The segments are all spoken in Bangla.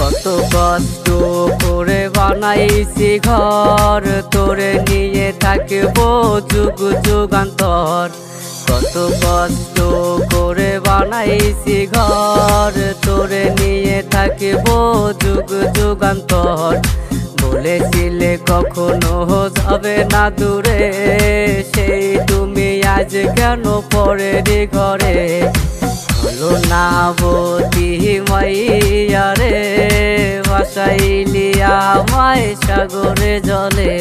কষ্ট করে বানাইছি ঘর, তোরে নিয়ে থাকব যুগ যুগান্তর। কত কষ্ট করে বানাইছি ঘর, তোরে নিয়ে থাকব যুগ যুগান্তর। বলেছিলে কখনো যাবে না দূরে, সেই তুমি আজ কেন পরের ঘরে? হলো না বতি মাইয়া ভাসাইলি আমায় সাগরে জলে।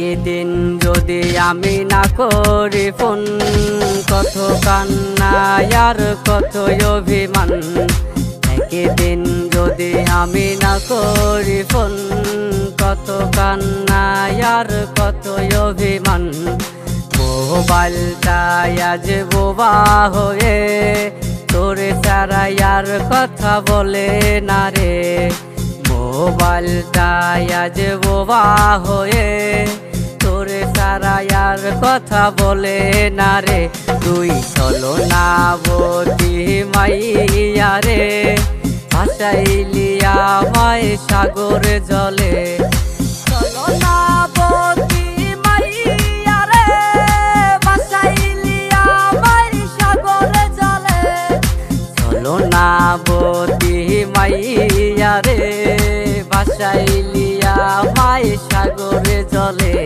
একই দিন যদি আমি না করি ফোন, কত কান্না আর কত অভিমান। একই দিন যদি আমি না করি ফোন, কত কান্না আর কত অভিমান। মোবাইলটা আজ বোবা হয়ে, তোরে সারা আর কথা বলে না রে। মোবাইলটা আজ বোবা হয়ে তোরে সারা আর কথা বলে না রে। তুই চলো না বটি মাইয়া রে। ভাসাইলি আমায় সাগরে জলে। চলো না বটি মাইয়া রে। ভাসাইলি আমায় সাগরে জলে। চলো না বতি মাইয়া রে। ভাসাইলিয়া মাই সাগরে জলে।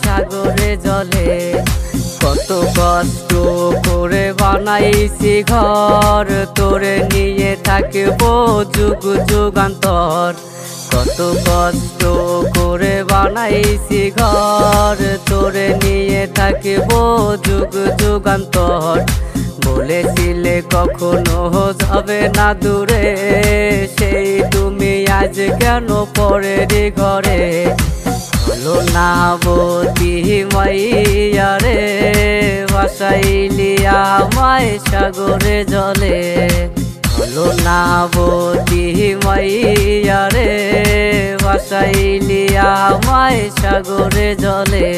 সাগরে জলে। কত কষ্ট করে বানাইছি ঘর, তোরে নিয়ে থাকব যুগ যুগান্তর। কত কষ্ট করে বানাইছি ঘর, তোরে নিয়ে থাকব যুগ যুগান্তর। বলেছিলে কখনো যাবে না দূরে, সেই তুমি আজ কেন পরের ঘরে? হলো না বতি মাইয়া রে, ভাসাইলি আমায় সাগরে জলে। হলো না বতি মাইয়া রে, ভাসাইলি আমায় সাগরে জলে।